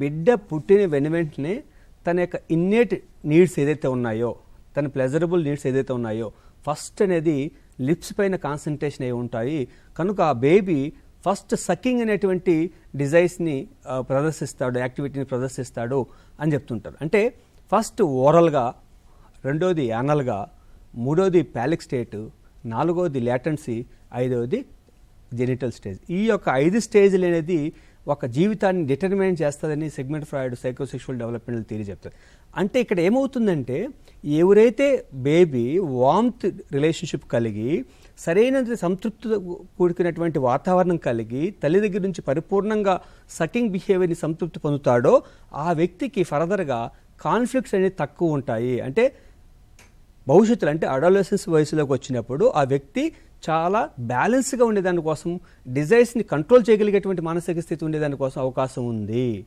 బిడ్డ పుట్టిన వెను వెంటనే తన యొక్క ఇన్నేట్ నీడ్స్ ఏదైతే ఉన్నాయో తన ప్లెజరబుల్ నీడ్స్ ఏదైతే ఉన్నాయో ఫస్ట్ అనేది లిప్స్ పైన కాన్సన్ట్రేషన్ అయి ఉంటాయి. కనుక ఆ బేబీ ఫస్ట్ సకింగ్ అనేటువంటి డిజైర్స్ని ప్రదర్శిస్తాడు యాక్టివిటీని ప్రదర్శిస్తాడు అని చెప్తుంటారు. అంటే ఫస్ట్ ఓరల్గా రెండోది యానల్గా మూడోది ప్యాలిక్ స్టేట్ నాలుగోది లాటెన్సీ ఐదవది జెనిటల్ స్టేజ్ ఈ యొక్క ఐదు స్టేజ్లు అనేది ఒక జీవితాన్ని డిటర్మినేట్ చేస్తుందని Sigmund Freud psychosexual developmental theory చెప్తారు అంటే ఇక్కడ ఏమవుతుందంటే ఎవరైతే బేబీ వామ్త్ రిలేషన్షిప్ కలిగి సరైన సంతృప్తి కూడుకున్నటువంటి వాతావరణం కలిగి తల్లి దగ్గర నుంచి పరిపూర్ణంగా సకింగ్ బిహేవియర్ని సంతృప్తి పొందుతాడో ఆ వ్యక్తికి ఫర్దర్గా కాన్ఫ్లిక్ట్స్ అనేవి తక్కువ ఉంటాయి. అంటే భవిష్యత్తులో అంటే అడాలసెన్స్ వయసులోకి వచ్చినప్పుడు ఆ వ్యక్తి చాలా బ్యాలెన్స్గా ఉండేదాని కోసం డిజైర్స్ని కంట్రోల్ చేయగలిగేటువంటి మానసిక స్థితి ఉండేదాని కోసం అవకాశం ఉంది.